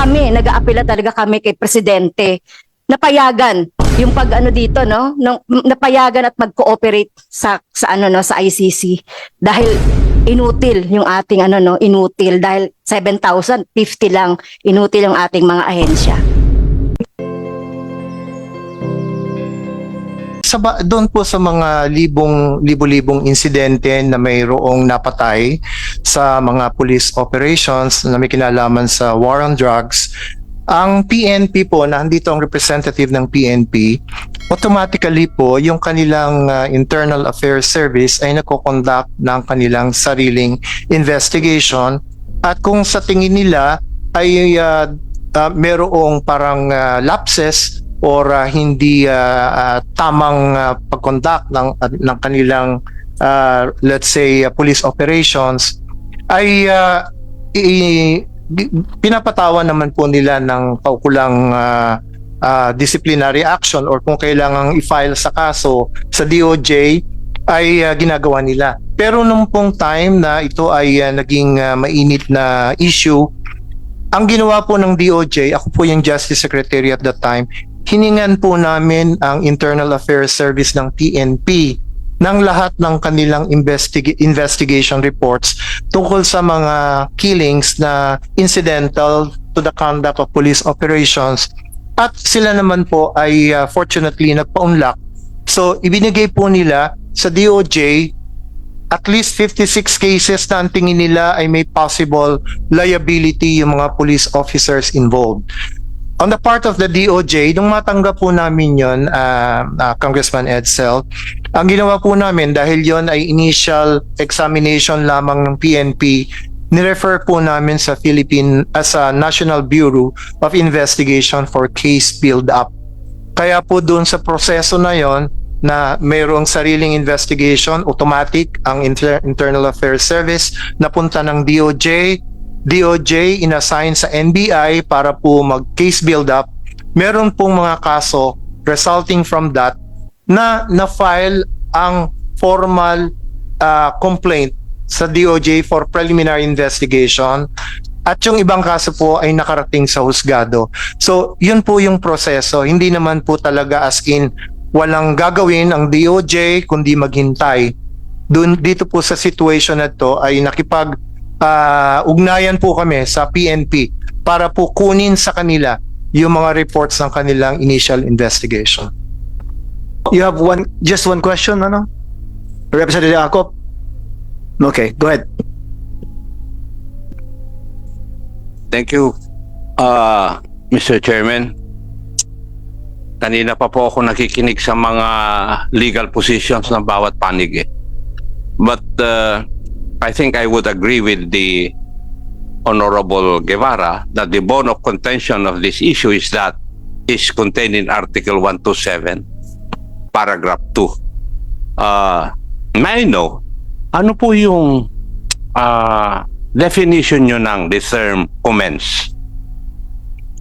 kami, nag-aapela talaga kami kay Presidente, napayagan yung pag ano dito, no? Nung, napayagan at mag-cooperate sa, sa ano, no, sa ICC. Dahil inutil yung ating ano, no, inutil. Dahil 7,000, 50 lang, inutil yung ating mga ahensya. Sa doon po sa mga libong libo-libong insidente na mayroong napatay sa mga police operations na may kinalaman sa war on drugs, ang PNP po, na andito ang representative ng PNP, automatically po yung kanilang uh, Internal Affairs Service ay nagko-conduct ng kanilang sariling investigation. At kung sa tingin nila ay uh, uh, merong parang uh, lapses or uh, hindi uh, uh, tamang uh, pag-conduct ng uh, ng kanilang uh, let's say uh, police operations ay uh, i- pinapatawan naman po nila ng paukulang uh, uh, disciplinary action or kung kailangang i-file sa kaso sa DOJ ay uh, ginagawa nila. Pero nung pong time na ito ay uh, naging uh, mainit na issue, ang ginawa po ng DOJ, ako po yung Justice Secretary at that time, hiningan po namin ang Internal Affairs Service ng PNP ng lahat ng kanilang investig- investigation reports tungkol sa mga killings na incidental to the conduct of police operations. At sila naman po ay uh, fortunately nagpa-unlock. So ibinigay po nila sa DOJ at least 56 cases na ang tingin nila ay may possible liability yung mga police officers involved on the part of the DOJ, nung matanggap po namin yon, uh, uh, Congressman Edsel, ang ginawa po namin dahil yon ay initial examination lamang ng PNP, nirefer po namin sa Philippine as a National Bureau of Investigation for case build-up. Kaya po doon sa proseso na yon na mayroong sariling investigation, automatic ang Inter- Internal Affairs Service, napunta ng DOJ, DOJ inassign sa NBI para po mag-case build-up. Meron pong mga kaso resulting from that na na-file ang formal uh, complaint sa DOJ for preliminary investigation at yung ibang kaso po ay nakarating sa husgado. So, yun po yung proseso. Hindi naman po talaga as in walang gagawin ang DOJ kundi maghintay. Dun, dito po sa situation na to ay nakipag ah, ugnayan po kami sa PNP para po kunin sa kanila yung mga reports ng kanilang initial investigation. You have one, just one question, ano? Representative Akop? Okay, go ahead. Thank you, uh, Mr. Chairman. Kanina pa po ako nakikinig sa mga legal positions ng bawat panig eh. But uh, I think I would agree with the Honorable Guevara that the bone of contention of this issue is that is contained in Article 127, Paragraph 2. Uh, may I know, ano po yung uh, definition nyo ng the term commence?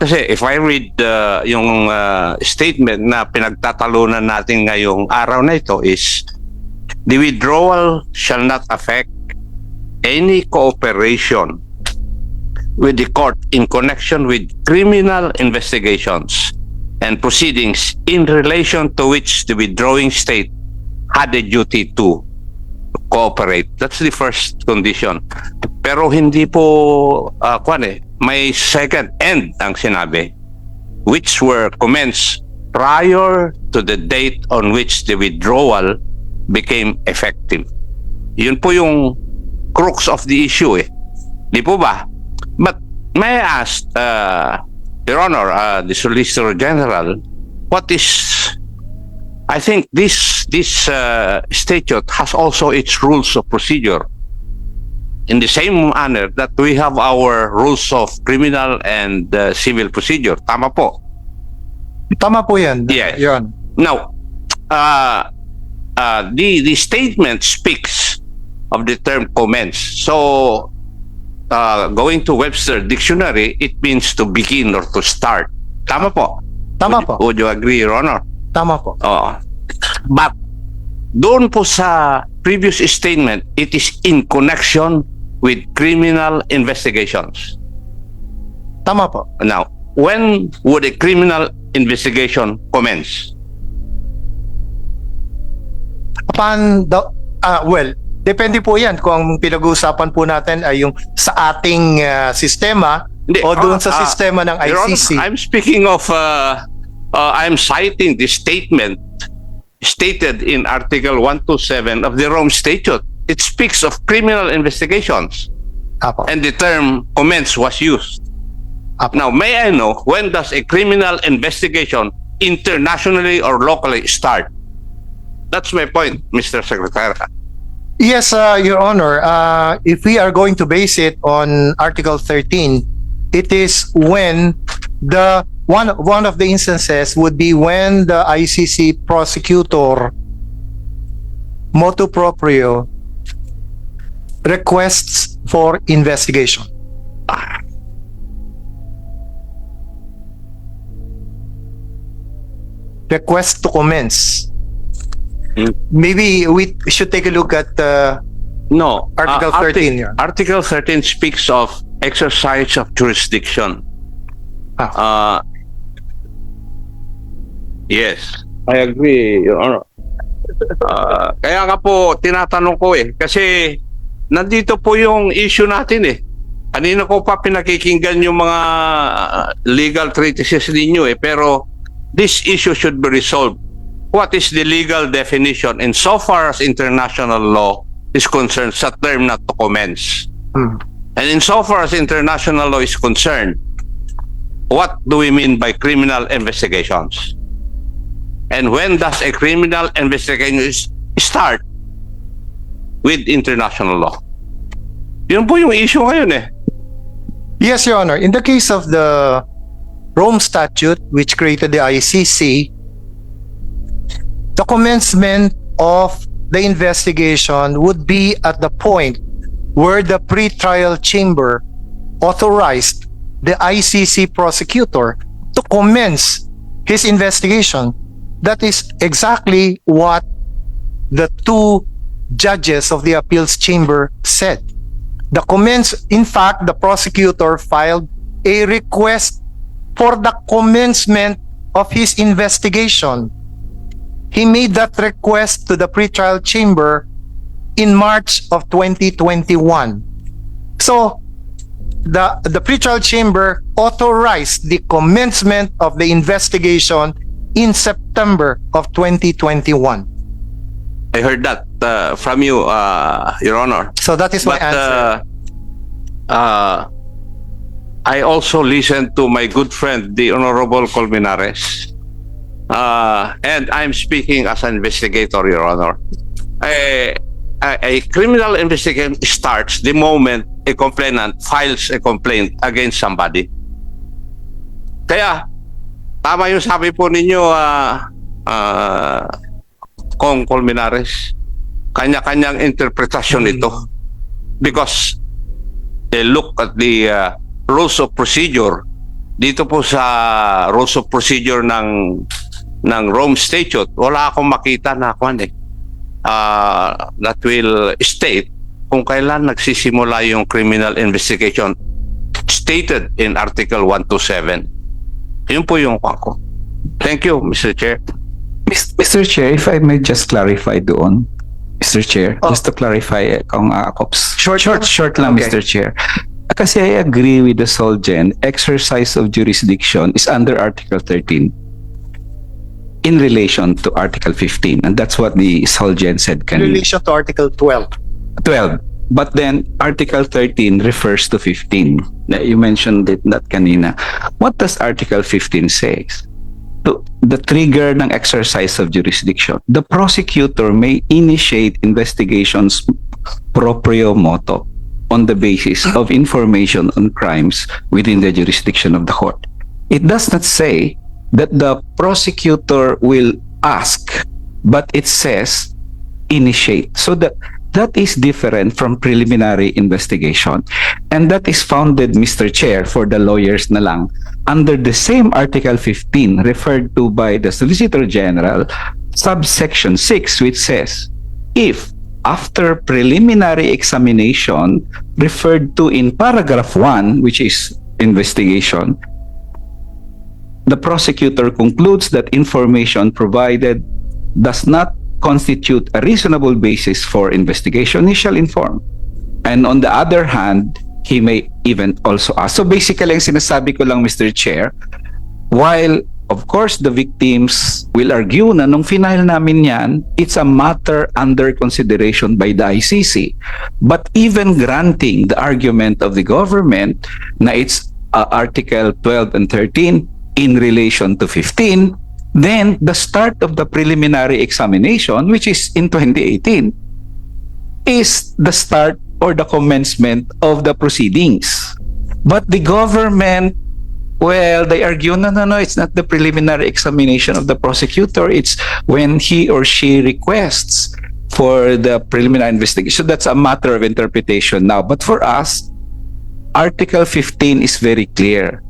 Kasi if I read uh, yung uh, statement na pinagtatalunan natin ngayong araw na ito is the withdrawal shall not affect any cooperation with the court in connection with criminal investigations and proceedings in relation to which the withdrawing state had a duty to cooperate. That's the first condition. Pero hindi po, uh, kwan eh, may second and ang sinabi, which were commenced prior to the date on which the withdrawal became effective. Yun po yung crux of the issue eh. Di po ba? But may I ask, uh, Your Honor, uh, the Solicitor General, what is I think this this uh, statute has also its rules of procedure. In the same manner that we have our rules of criminal and uh, civil procedure. Tama po. Tama po yan. Yes. Yun. Now, uh, uh, the the statement speaks of the term commence. So, uh, going to Webster Dictionary, it means to begin or to start. Tama po. Tama would, po. Would you agree, Your Honor? Tama po. Oo. But doon po sa previous statement, it is in connection with criminal investigations. Tama po. Now, when would a criminal investigation commence? Upon the, ah, well, depende po yan kung ang pinag-uusapan po natin ay yung sa ating ah, sistema Hindi, o doon sa ah, sistema ng Your Honor, ICC. I'm speaking of, uh, uh, I'm citing the statement stated in Article 127 of the Rome Statute. It speaks of criminal investigations Apo. and the term commence was used. Apo. Now, may I know when does a criminal investigation internationally or locally start? That's my point, Mr. Secretary. Yes, uh, Your Honor. Uh, if we are going to base it on Article 13, it is when the one one of the instances would be when the ICC prosecutor motu proprio requests for investigation. Request to commence. Maybe we should take a look at uh, No. Article uh, arti- 13, yeah. Article 13 speaks of exercise of jurisdiction. Ah. Uh, yes, I agree, Your Honor. Uh, kaya nga po, tinatanong ko eh. Kasi nandito po yung issue natin eh. Kanina ko pa pinakikinggan yung mga uh, legal treatises ninyo eh. Pero this issue should be resolved. What is the legal definition in so far as international law is concerned sa term na to commence? Hmm. And insofar as international law is concerned, what do we mean by criminal investigations? And when does a criminal investigation start with international law? Yun po yung issue ngayon eh. Yes, Your Honor. In the case of the Rome Statute, which created the ICC, the commencement of the investigation would be at the point where the pretrial chamber authorized the ICC prosecutor to commence his investigation. That is exactly what the two judges of the appeals chamber said. The commence, in fact, the prosecutor filed a request for the commencement of his investigation. He made that request to the pretrial chamber in March of 2021. So, the, the pretrial chamber authorized the commencement of the investigation in September of 2021. I heard that uh, from you, uh, Your Honor. So that is my But answer. uh, uh, I also listened to my good friend, the Honorable Colmenares. Uh, and I'm speaking as an investigator, Your Honor. A, a, a criminal investigation starts the moment a complainant files a complaint against somebody. Kaya, tama yung sabi po ninyo, uh, uh, Kong Colmenares. Kanya-kanyang interpretasyon ito. Because they look at the uh, rules of procedure dito po sa rules of procedure ng ng Rome Statute wala akong makita na kwan eh uh, that will state kung kailan nagsisimula yung criminal investigation stated in Article 127 yun po yung kwan ko thank you Mr. Chair Mr. Chair, if I may just clarify doon. Mr. Chair, Oh. just to clarify eh, kung Akops. Short short, lang? short lang, Okay. Mr. Chair. Kasi I agree with the Solgen, exercise of jurisdiction is under Article 13 in relation to Article 15. And that's what the Solgen said Can In relation to Article 12. 12. But then Article 13 refers to 15. Na- You mentioned it that kanina. What does Article 15 say? To the trigger ng exercise of jurisdiction. The prosecutor may initiate investigations proprio moto on the basis of information on crimes within the jurisdiction of the court. It does not say that the prosecutor will ask, but it says initiate. So that that is different from preliminary investigation. And that is founded, Mr. Chair, for the lawyers na lang, under the same Article 15 referred to by the Solicitor General, subsection 6, which says, if after preliminary examination referred to in paragraph 1, which is investigation, the prosecutor concludes that information provided does not constitute a reasonable basis for investigation, he shall inform. And on the other hand, he may even also ask. So basically, ang sinasabi ko lang, Mr. Chair, while of course the victims will argue na nung final namin yan, it's a matter under consideration by the ICC. But even granting the argument of the government na it's uh, Article 12 and 13 in relation to 15, then the start of the preliminary examination, which is in 2018, is the start or the commencement of the proceedings. But the government, well, they argue, no, no, no, it's not the preliminary examination of the prosecutor. It's when he or she requests for the preliminary investigation. That's a matter of interpretation now. But for us, Article 15 is very clear.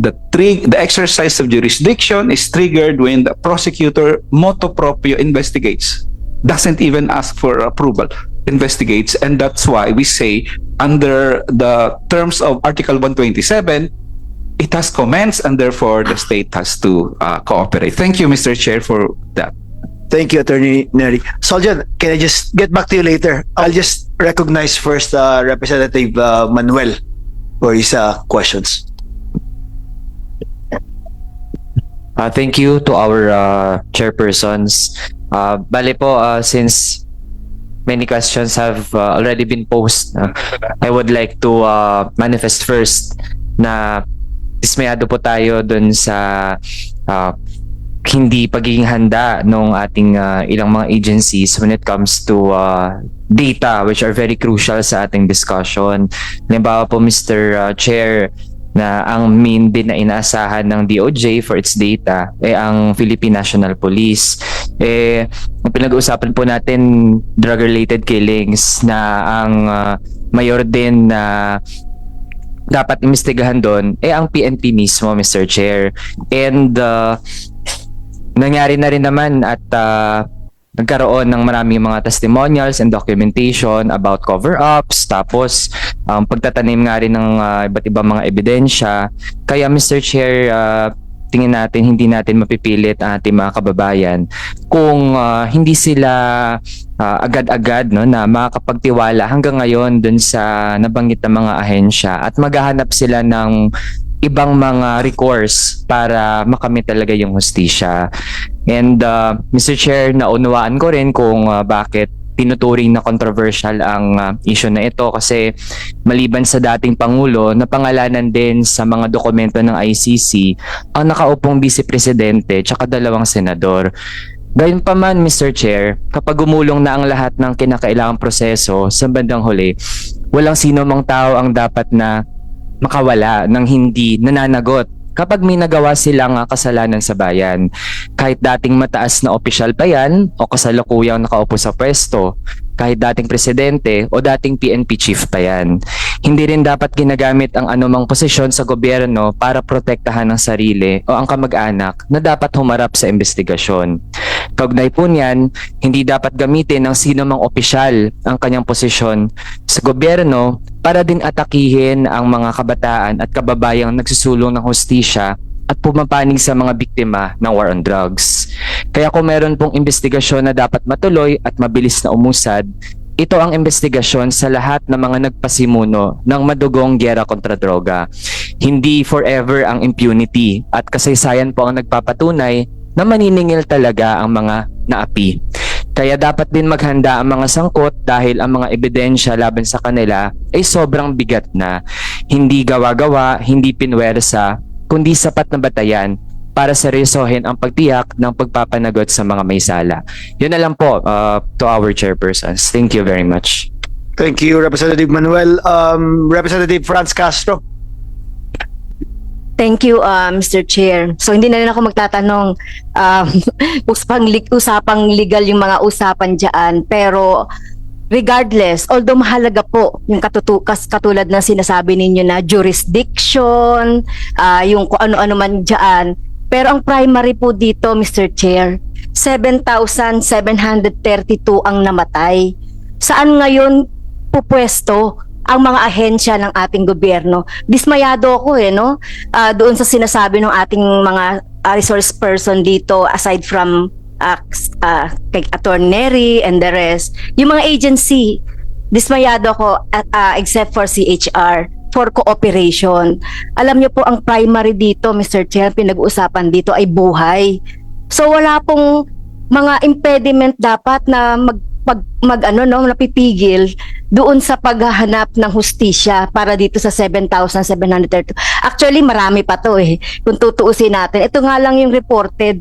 The, the exercise of jurisdiction is triggered when the prosecutor motu proprio investigates, doesn't even ask for approval, investigates, and that's why we say under the terms of Article 127, it has commenced and therefore the state has to uh, cooperate. Thank you, Mr. Chair, for that. Thank you, Attorney Neri. Soljan, can I just get back to you later? I'll just recognize first uh, Representative uh, Manuel for his uh, questions. Uh, thank you to our uh, chairpersons. Uh, bale po, uh, since many questions have uh, already been posed, uh, I would like to uh, manifest first na dismayado po tayo dun sa uh, hindi pagiging handa ng ating uh, ilang mga agencies when it comes to uh, data which are very crucial sa ating discussion. Halimbawa po Mr. uh, Chair, na ang main din na inaasahan ng DOJ for its data eh ang Philippine National Police. Eh ang pinag-uusapan po natin drug-related killings na ang ah, mayor din na dapat imbestigahan doon eh ang PNP mismo Mr. Chair. And ah, nangyari na rin naman at ah, nagkaroon ng maraming mga testimonials and documentation about cover-ups, tapos um, pagtatanim nga rin ng ah, iba't ibang mga ebidensya. Kaya Mr. Chair, ah, tingin natin hindi natin mapipilit ang ating mga kababayan kung ah, hindi sila ah, agad-agad no na makakapagtiwala hanggang ngayon dun sa nabanggit na mga ahensya at maghahanap sila ng ibang mga recourse para makamit talaga yung hustisya. And uh, Mr. Chair, naunawaan ko rin kung uh, bakit tinuturing na controversial ang uh, issue na ito kasi maliban sa dating Pangulo, napangalanan din sa mga dokumento ng ICC ang nakaupong Vice Presidente tsaka dalawang senador. Gayunpaman, Mr. Chair, kapag gumulong na ang lahat ng kinakailangang proseso sa bandang huli, walang sino mang tao ang dapat na makawala ng hindi nananagot kapag may nagawa silang kasalanan sa bayan. Kahit dating mataas na opisyal pa yan o kasalukuyang nakaupo sa pwesto, kahit dating presidente o dating PNP chief pa yan. Hindi rin dapat ginagamit ang anumang posisyon sa gobyerno para protektahan ang sarili o ang kamag-anak na dapat humarap sa investigasyon. Kaugnay po niyan, hindi dapat gamitin ng sino mang opisyal ang kanyang posisyon sa gobyerno para din atakihin ang mga kabataan at kababayang nagsusulong ng hustisya at pumapanig sa mga biktima ng war on drugs. Kaya kung meron pong investigasyon na dapat matuloy at mabilis na umusad, ito ang investigasyon sa lahat ng mga nagpasimuno ng madugong gyera kontra droga. Hindi forever ang impunity at kasaysayan po ang nagpapatunay na maniningil talaga ang mga naapi. Kaya dapat din maghanda ang mga sangkot dahil ang mga ebidensya laban sa kanila ay sobrang bigat na. Hindi gawa-gawa, hindi pinwersa, kundi sapat na batayan para seryosohin ang pagtiyak ng pagpapanagot sa mga may sala. Yun na lang po uh, to our chairpersons. Thank you very much. Thank you, Representative Manuel. Um, Representative Franz Castro. Thank you, uh, Mr. Chair. So hindi na rin ako magtatanong um, usapang, usapang legal yung mga usapan dyan. Pero regardless, although mahalaga po yung katutu- kas- katulad na sinasabi ninyo na jurisdiction, ah, yung kung ano-ano man dyan. Pero ang primary po dito, Mr. Chair, 7,732 ang namatay. Saan ngayon pupwesto ang mga ahensya ng ating gobyerno. Dismayado ako eh, no? Ah, doon sa sinasabi ng ating mga ah, resource person dito aside from uh, uh, kay Attorney and the rest, yung mga agency, dismayado ako at, ah, except for CHR for cooperation. Alam niyo po ang primary dito, Mr. Chair, pinag-uusapan dito ay buhay. So wala pong mga impediment dapat na mag pag mag ano no napipigil doon sa paghahanap ng hustisya para dito sa 7,732. Actually marami pa to eh kung tutuusin natin. Ito nga lang yung reported.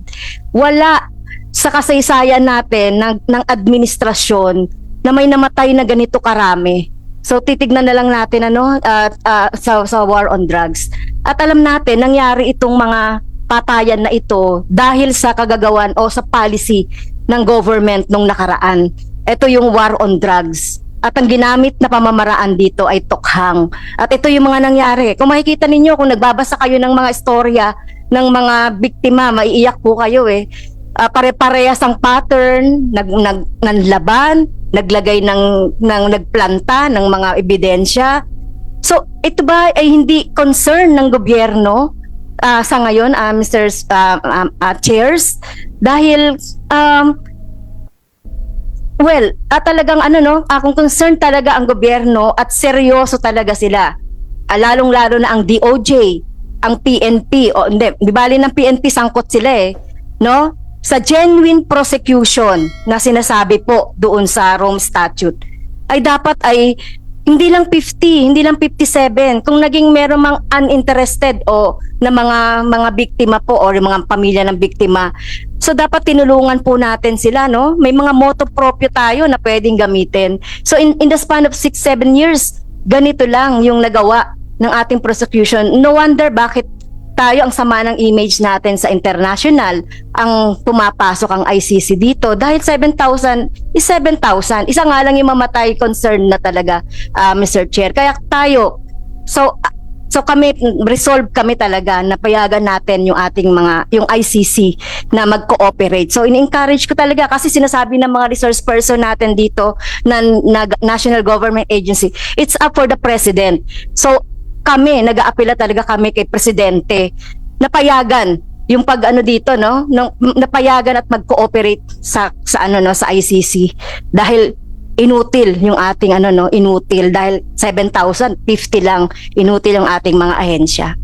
Wala sa kasaysayan natin ng, ng administrasyon na may namatay na ganito karami. So titignan na lang natin ano at ah, sa sa war on drugs. At alam natin nangyari itong mga patayan na ito dahil sa kagagawan o sa policy ng government nung nakaraan. Ito yung war on drugs. At ang ginamit na pamamaraan dito ay tokhang. At ito yung mga nangyari. Kung makikita ninyo, kung nagbabasa kayo ng mga istorya ng mga biktima, maiiyak po kayo eh. Ah, pare-parehas ang pattern, nag, nag, nanlaban, naglagay ng, ng nagplanta ng mga ebidensya. So, ito ba ay hindi concern ng gobyerno ah, sa ngayon, ah, Mr. Ah, ah, ah, Chairs? Dahil, um, well, at talagang ano no, akong concern talaga ang gobyerno at seryoso talaga sila. Ah, lalong-lalo na ang DOJ, ang PNP, o hindi, di bali ng PNP sangkot sila eh, no? Sa genuine prosecution na sinasabi po doon sa Rome Statute, ay dapat ay hindi lang 50, hindi lang 57. Kung naging meron mang uninterested o na mga mga biktima po o yung mga pamilya ng biktima, so dapat tinulungan po natin sila, no? May mga moto proprio tayo na pwedeng gamitin. So in, in the span of 6-7 years, ganito lang yung nagawa ng ating prosecution. No wonder bakit tayo ang sama ng image natin sa international ang pumapasok ang ICC dito dahil 7,000 is 7,000 isa nga lang yung mamatay concern na talaga ah, Mr. Chair kaya tayo so so kami resolve kami talaga na payagan natin yung ating mga yung ICC na mag-cooperate. So in-encourage ko talaga kasi sinasabi ng mga resource person natin dito na, na National Government Agency it's up for the President. So kami, nag-aapela talaga kami kay Presidente napayagan yung pag ano dito no? Nung napayagan at mag-cooperate sa sa ano no? Sa ICC dahil inutil yung ating ano no inutil. Dahil 7,000 50 lang inutil yung ating mga ahensya